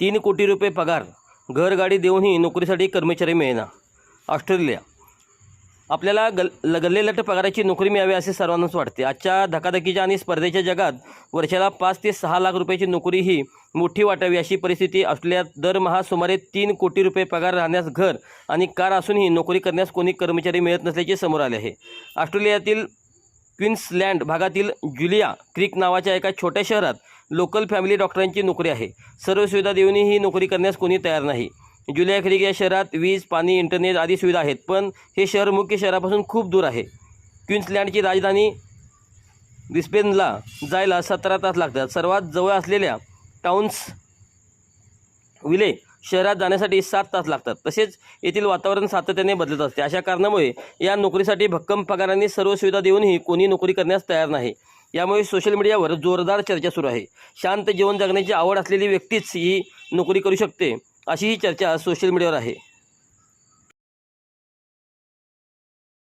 तीन कोटी रुपये पगार घरगाडी देऊनही नोकरीसाठी कर्मचारी मिळेना. ऑस्ट्रेलिया. आपल्याला गल गल्लेलट पगाराची नोकरी मिळावी असे सर्वांनाच वाटते. आजच्या धकाधकीच्या आणि स्पर्धेच्या जगात वर्षाला पाच ते सहा लाख रुपयाची नोकरी ही मोठी वाटावी अशी परिस्थिती ऑस्ट्रेलियात दरमहा सुमारे तीन कोटी रुपये पगार राहण्यास घर आणि कार असूनही नोकरी करण्यास कोणी कर्मचारी मिळत नसल्याचे समोर आले आहे. ऑस्ट्रेलियातील क्वीन्सलँड भागातील जुलिया क्रिक नावाच्या एका छोट्या शहरात लोकल फॅमिली डॉक्टरांची नोकरी आहे. सर्व सुविधा देऊनही ही नोकरी करण्यास कोणी तयार नाही. जुलिया क्रिक या शहरात वीज पाणी इंटरनेट आदी सुविधा आहेत पण हे शहर मुख्य शहरापासून खूप दूर आहे. क्वीन्सलँडची राजधानी ब्रिस्बेनला जायला सतरा तास लागतात. सर्वात जवळ असलेल्या टाउन्स विले शहरात जाण्यासाठी सात तास लागतात. तसेच येथील वातावरण सातत्याने बदलत असते. अशा कारणामुळे या नोकरीसाठी भक्कम पगारांनी सर्व सुविधा देऊनही कोणी नोकरी करण्यास तयार नाही. यामुळे सोशल मीडियावर जोरदार चर्चा सुरू आहे. शांत जीवन जगण्याची आवड असलेली व्यक्तीच ही नोकरी करू शकते अशी ही चर्चा सोशल मीडियावर आहे.